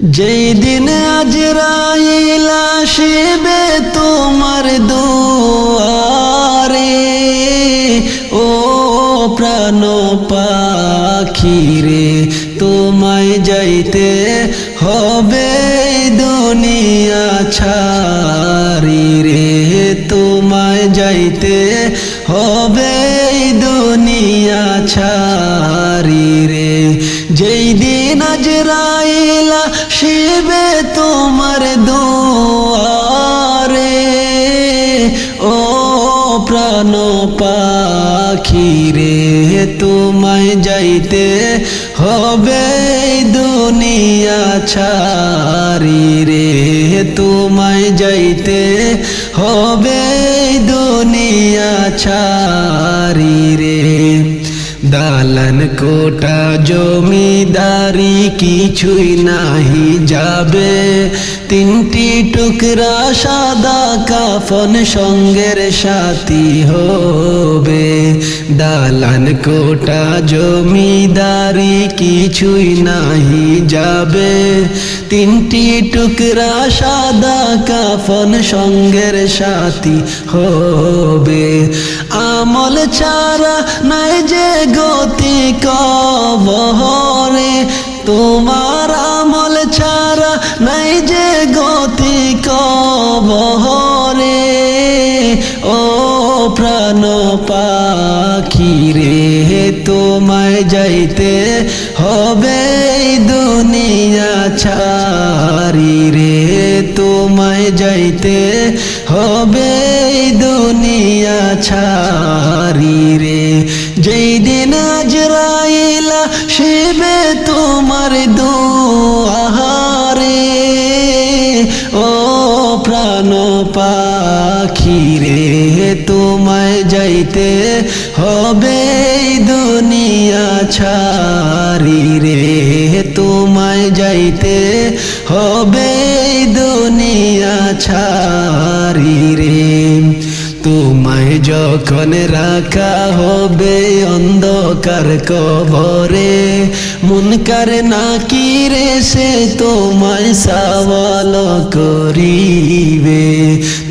যেই দিন আজরাইল আসিবে তোমার দুয়ারে, ও প্রাণ পাখি রে, তোমায় যাইতে হবে দুনিয়া ছাড়ি রে, তোমায় যাইতে হবে পাখি রে, তোমায় যাইতে হবে দুনিয়া ছাড়ি রে, তোমায় যাইতে হবে দুনিয়া ছাড়ি রে। দালান কোটা জমিদারি কিছুই নাহি যাবে তিনটি টুকরা সাদা কাফন সঙ্গের সাথী হবে। দালান কোটা জমিদারি কিছুই নাহি যাবে। তিনটি টুকরা সাদা কাফন সঙ্গের সাথী হবে। আমল ছাড়া নাই যে গতি কবহরে, তোমার কবহরে, ও প্রাণ পাখি রে, তোমায় যাইতে হবে দুনিয়া ছাড়ি রে, তোমায় যাইতে হবে দুনিয়া ছাড়ি রে। পাখি রে তোমায় যাইতে হবে দুনিয়া ছাড়ি রে। তোমায় যাইতে হবে দুনিয়া ছাড়ি। তোমায় যখন রাখা হবে অন্ধকার কবরে মুনকার নাকি রে সে তোমায় সাওয়াল করিবে।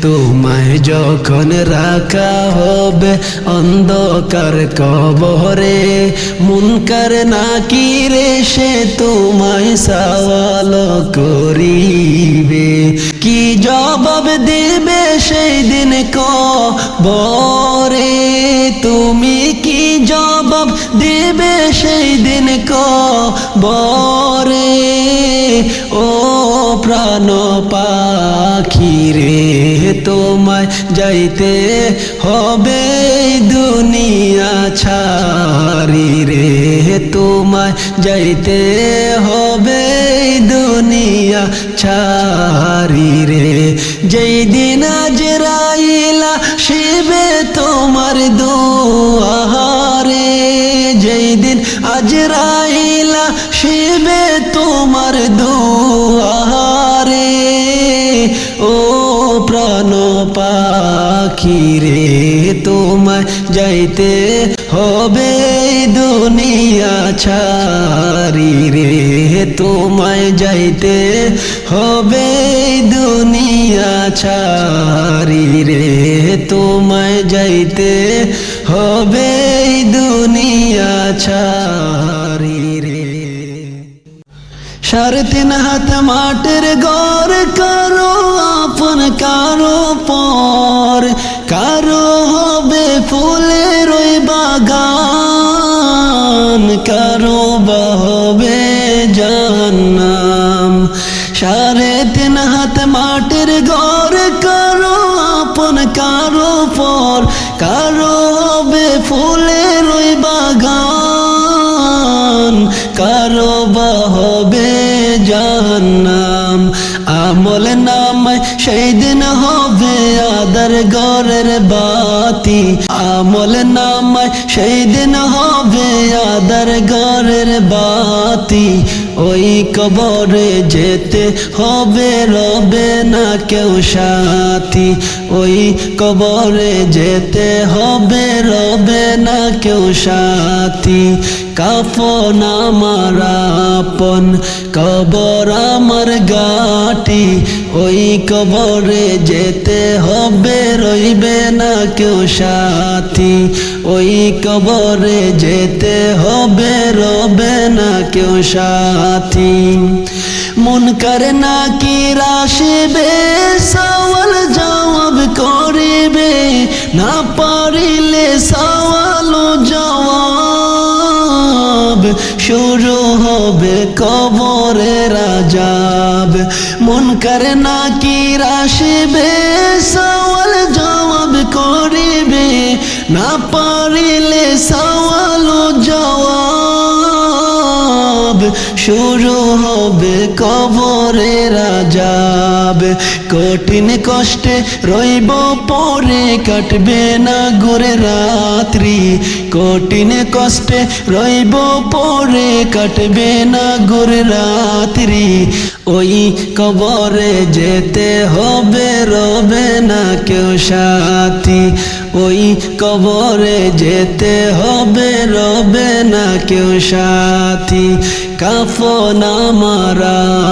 তোমায় যখন রাখা হবে অন্ধকার কবরে মুনকার নাকি রে সে তোমায় সাওয়াল করিবে। কি জবাব দিবে সেই দিন কবরে তুমি কি জবাব দিবে সেই দিন কবরে ও প্রাণ পাখি রে, তোমায় যাইতে হবে দুনিয়া ছাড়ি রে, তোমায় যাইতে হবে দুনিয়া ছাড়ি রে। যেই দিন আজরাইলা শিবে তোমার দুয়ারে যাইতে হবে দুনিয়া ছাড়ি রে। তোমায় যাইতে হবে দুনিয়া ছাড়ি রে। তোমায় যাইতে হবে দুনিয়া ছাড়ি রে। সাড়ে তিন হাত মাটির গড় কারও, আপন কারও পর। কারও কারও হবে জান্নাম সাড়ে তিন হাত মাটির গড় কারও, আপন কারও পর কারও হবে ফুলের ওই বাগান। কারও বা হবে জাহান্নাম। আমল নাম সেই দিন হবে আদার গরের বাতি। আমল নামায়, সেই দিন হবে আদার গরের বাতি। ওই কবরে যেতে হবে রবে না কেউ সাথী। ওই কবরে যেতে হবে রবে না কেউ সাথী। কাফন আমার আপন, কবর আমার গাটি ওই কবরে যেতে হবে, রইবে না কেউ সাথী। ওই কবরে যেতে হবে, রবে না কেউ সাথী। মন করে না কি রাশিবে, সওয়াল জবাব করিবে। না পারিলে সওয়াল শুরু হবে কবরে রাজাব। মন করে না কি রাশিবে, সওয়াল জবাব করিবে। না পারিলে সওয়াল জবাব। শুরু হবে কবরে রাজাব। কঠিন কষ্টে রইব, পরে কাটবে না গোরে রাত্রি। কঠিন কষ্টে রইব, পরে কাটবে না গোর রাত্রি। ওই কবরে যেতে হবে, রবে না কেউ সাথী। ওই কবরে যেতে হবে রবে না কেউ সাথী। কাফন আমার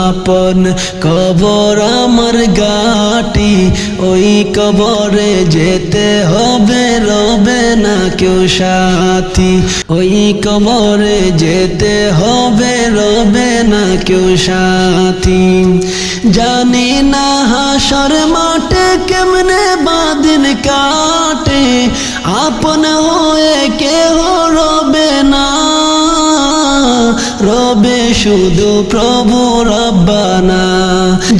আপন, কবর আমার গাটি ওই কবরে যেতে হবে রবে না কেউ সাথী। ওই কবরে যেতে হবে রবে না কেউ সাথী। জানি না হাসর মাঠে কেমনে বাদিন কাটে আপন হয়ে কেহ রবে না রবে শুধু প্রভু রব্বানা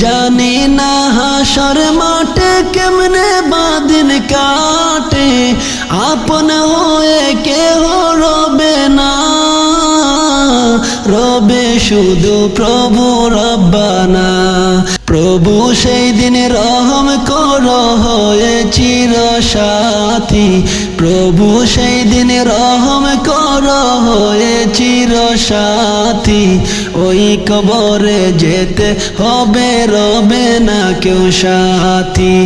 জানি না হাসর মাঠে কেমনে বাদিন কাটে আপন হয়ে কেহ রবে শুধু প্রভু রব্বানা। প্রভু সেই দিন রহম কর হয়ে চির সাথী প্রভু সেই দিন রহম কর হয়ে চির সাথী ওই কবরে যেতে হবে রবে না কেউ সাথী।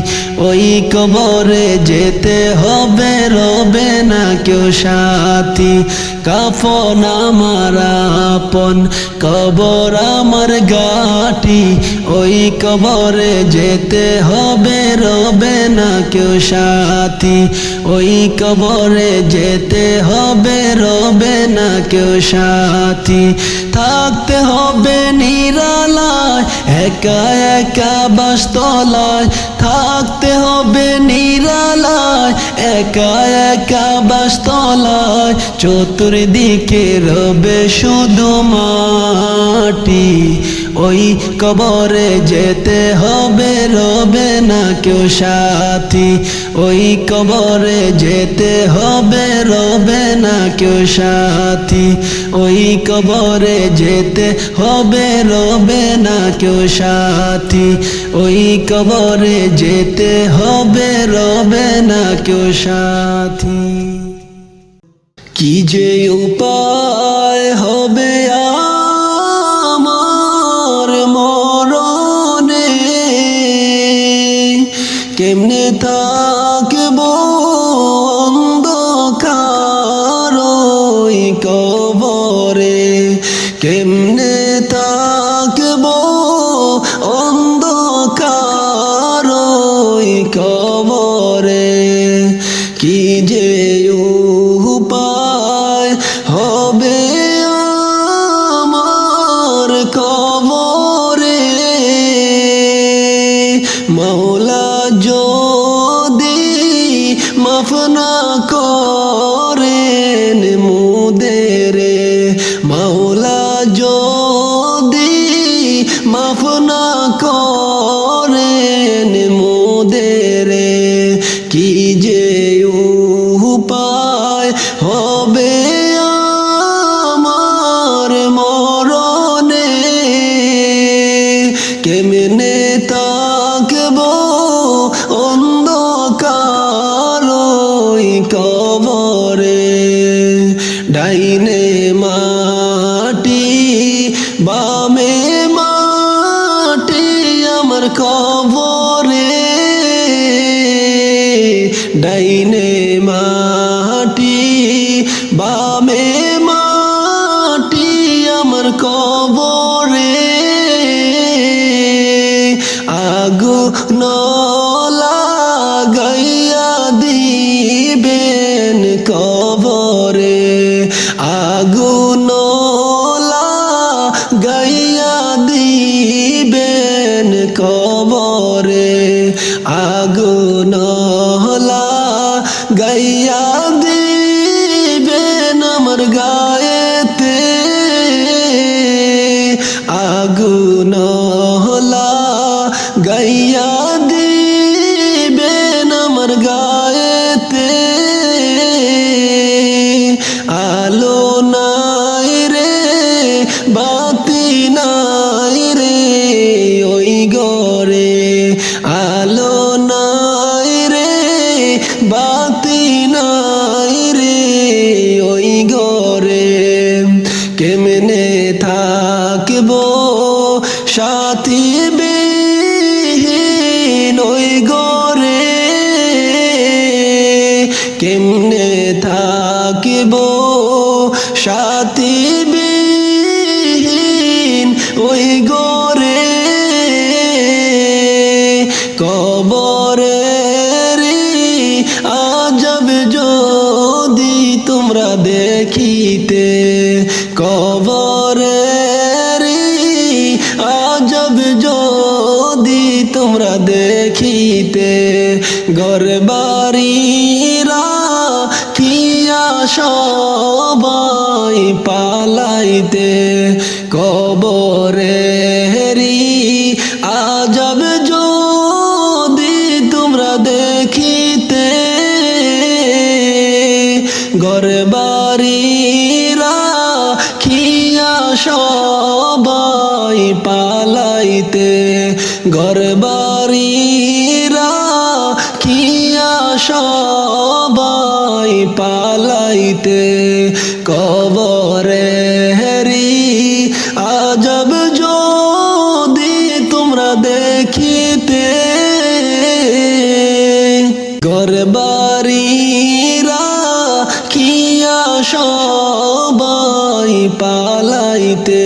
ওই কবরে যেতে হবে রবে না কেউ সাথী। কাফন আমার আপন, কবর আমার গাটি ওই কবরে যেতে হবে রবে না কেউ সাথী। ওই কবরে যেতে হবে রবে না কেউ সাথী। থাকতে হবে নিরালায়, একা একা বাস্তলায়। থাকতে হবে নিরালায়, একা একা বাস্তলায়। চতুর্দিকে রবে শুধু মাটি, ওই কবরে যেতে হবে রবে না কেউ সাথী। ওই কবরে যেতে হবে রবে না কেউ সাথী। ওই কবরে যেতে হবে রবে না কেউ সাথী। ওই কবরে যেতে হবে রবে না কেউ সাথী। কি যে উপায় হবে আমার কেমনে থাকব? رولا گئی বাতি ঘর বাড়িরা খিয়া সবাই পালাইতে কবরে পালাইতে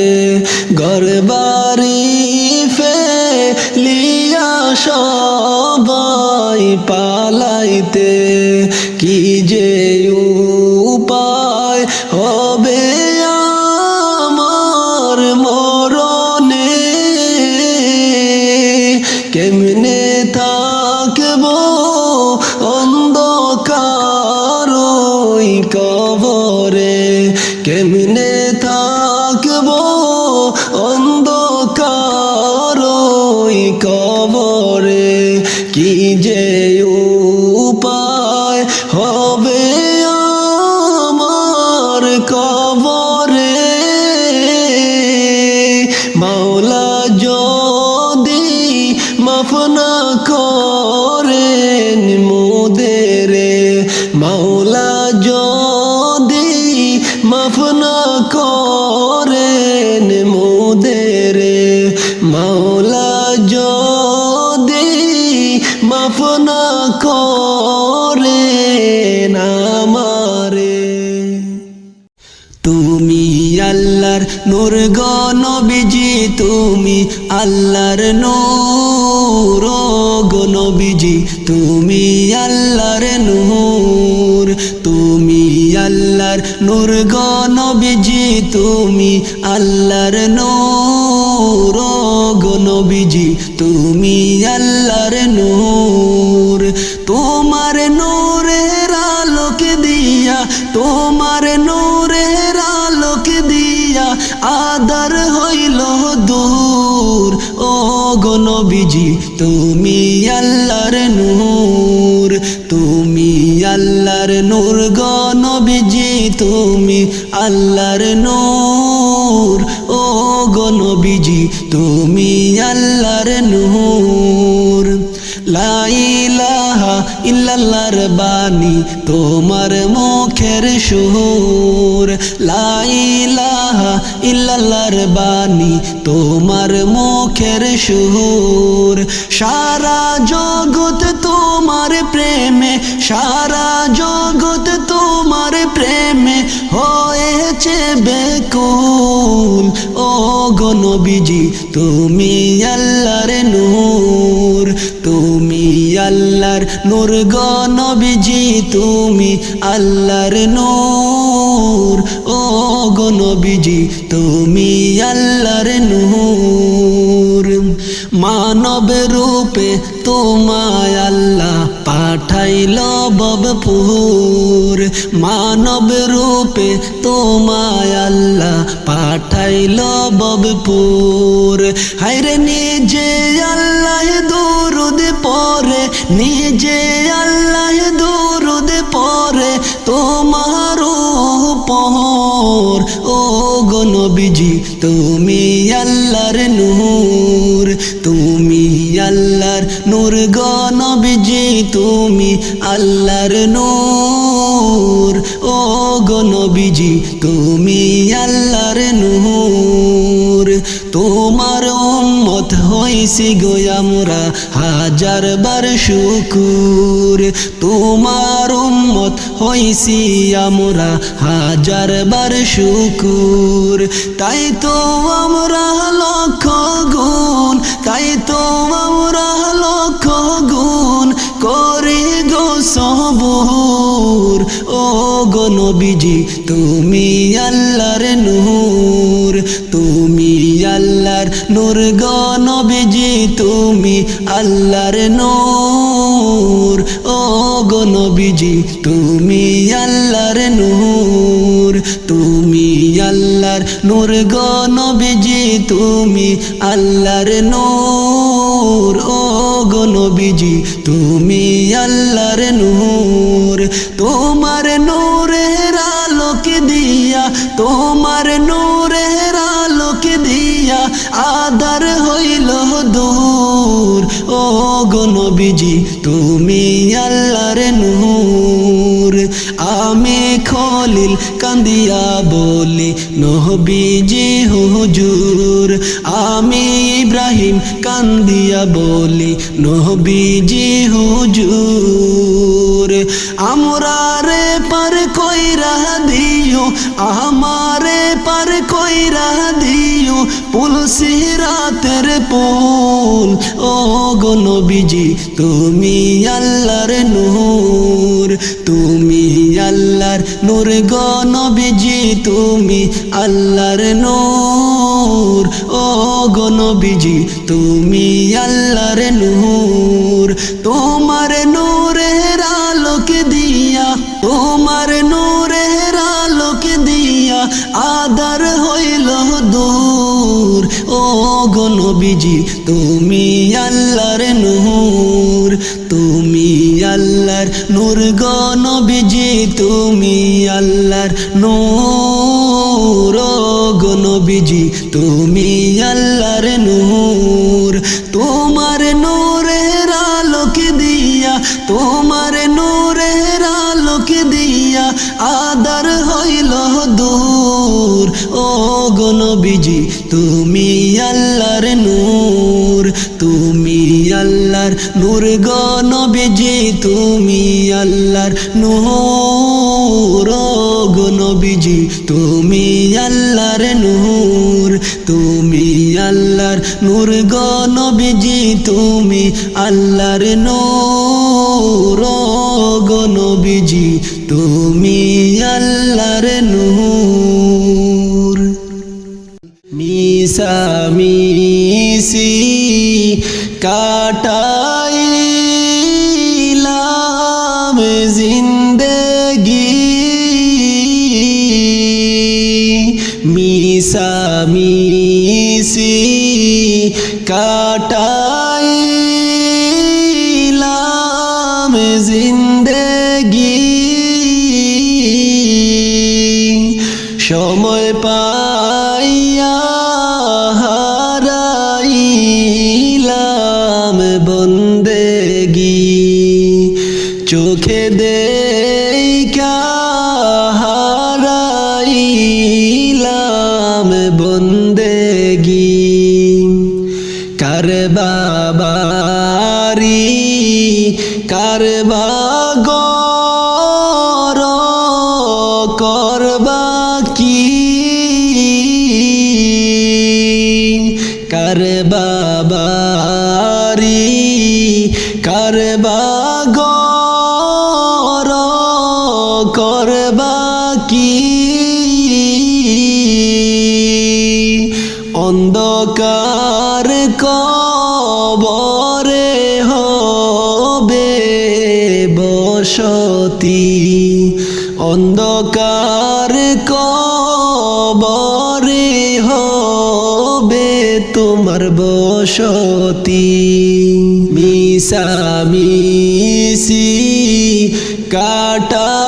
আমার তুমি আল্লাহর নূর গনবিজি তুমি আল্লাহর নূর, তুমি আল্লাহর নূর গনবিজি তুমি আল্লাহর নূর গনবিজি তুমি আল্লাহর নূর, তোমার গনবিজি তুমি আল্লাহর নূর, তুমি আল্লাহর নূর গনবিজি তুমি আল্লাহর নূর, ও গনবিজি তুমি আল্লাহর নূর। লাইলাহা ইল্লাল্লাহর বাণী তোমার মুখের সুর। লাইলাহা ইল্লাল্লাহর বাণী তোমার মুখের সুর। সারা জগৎ তোমার প্রেমে, সারা জগৎ তোমার প্রেমে হয়েছে বেকুল। ও গনবিজি তুমি আল্লাহর নূর, তুমি আল্লাহর নূর গনবিজি তুমি আল্লাহর নূর। ও গনবিজি তুমি আল্লাহর নূর। মানব রূপে তোমায় আল্লাহ পাঠাইল ববপুর। মানব রূপে তোমায় আল্লাহ পাঠাইল ববপুর। হাইরে নিজে আল্লাহ দুরুদ পরে নিজে আল্লাহ দুরুদ পরে তোমার পর ও গো তুমি আল্লাহর নূর, তুমি আল্লাহর নূর গো তুমি আল্লাহর নূর। ও গো তুমি হইছি গো আমরা হাজার বার শুকুর। তোমার উম্মত হইছি আমরা হাজার বার শুকুর। তাই তো আমরা লক্ষ গুণ, তাই তো আমরা লক্ষ গুণ করে গো সবুর। ও গো নবীজি, তুমি আল্লাহর নূর, তুমি আল্লাহর নূর গো তুমি আল্লাহর নূর। ও গো নবীজি, তুমি আল্লাহর নূর। তুমি আল্লাহর নূর গো নবীজি, তুমি আল্লাহর নূর। ও গো নবীজি, তুমি আল্লাহর নূর। তোমার নূরের আলোকে দিয়া তোমার দূর। ও গো নবীজি, তুমি আল্লাহর নূর। আমি খলিল কান্দিয়া বলি নহবিজি হুজুর। আমি ইব্রাহিম কান্দিয়া বলি নহবিজি হুজুর। আমরা পুল ও গো নবীজি, তুমি আল্লাহর নূর। তুমি আল্লাহর নূর গো নবীজি, তুমি আল্লাহর নূর। ও গো তুমি আল্লাহর নূর। তোমার আল্লাহর নূর গো নবীজি, তুমি আল্লাহর নূর ও গো তুমি আল্লাহর নূর। তোমার নূরের আলোকে দিয়া, তোমার নূরের আলোকে দিয়া আদার হইল দূর। ও গো নবীজি, তুমি নূর নবীজি, তুমি আল্লাহর নূর। নবীজি, তুমি আল্লাহর নূর। তুমি আল্লাহর নূর নবীজি, তুমি আল্লাহর নূর। নবীজি, তুমি আল্লাহর নূর। মিসামিসি কাটাইলাম মিসামিসি কাটাইলাম জিন্দগি। করবা কি অন্ধকার কবরে হবে বসতি। অন্ধকার কবরে হবে তোমার বসতি। মিসামিসি কাটা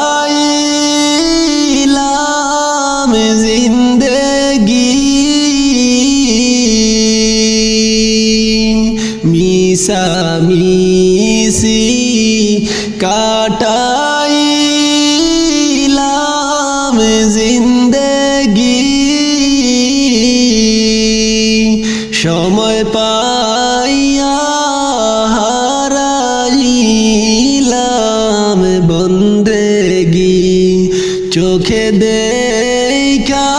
জিন্দগি। সময় পাইয়া হারাইলাম বন্দেগি। চোখে দেখা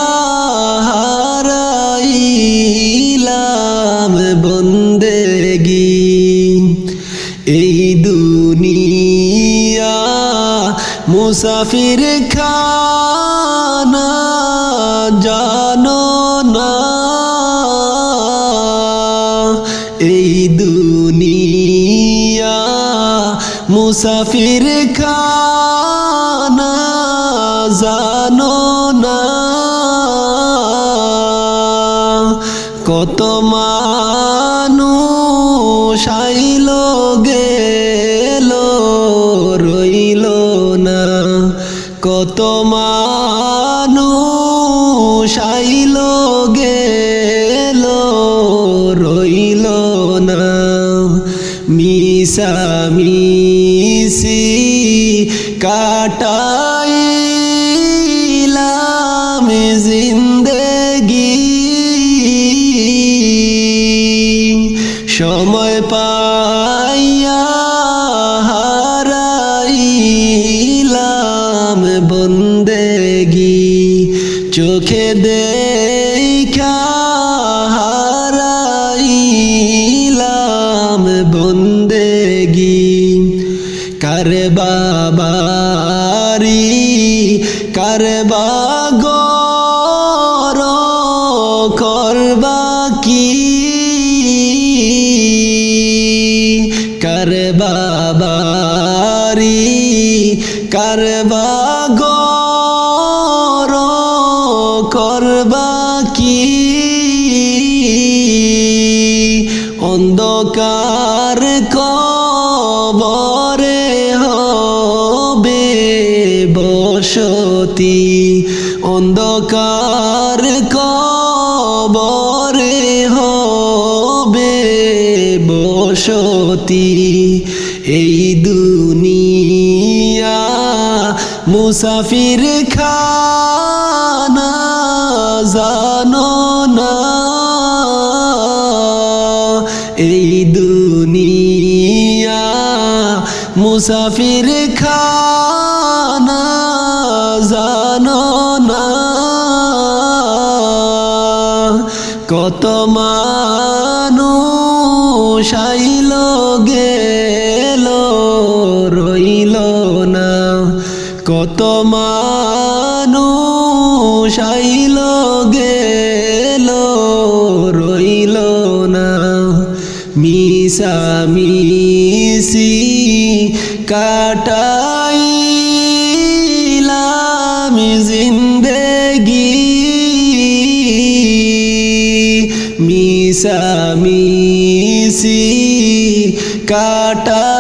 হারাইলাম বন্দেগি। এই দুনিয়া মুসাফির খানা মুসাফির খানা জানো না। কত মানুষ চোখে দেখা হারাইলাম বন্দেগি। কার বাবারি কার বাগর কবরে হবে বসতি। এই দুনিয়া মুসাফির খানা জানো না। এই দুনিয়া মুসাফির খানা কত মানুষ আইল গেল রইল না। কত মানুষ আইল গেল রইল না। মিশামিশি কাটাইলাম মিশামিশি কাটাইলাম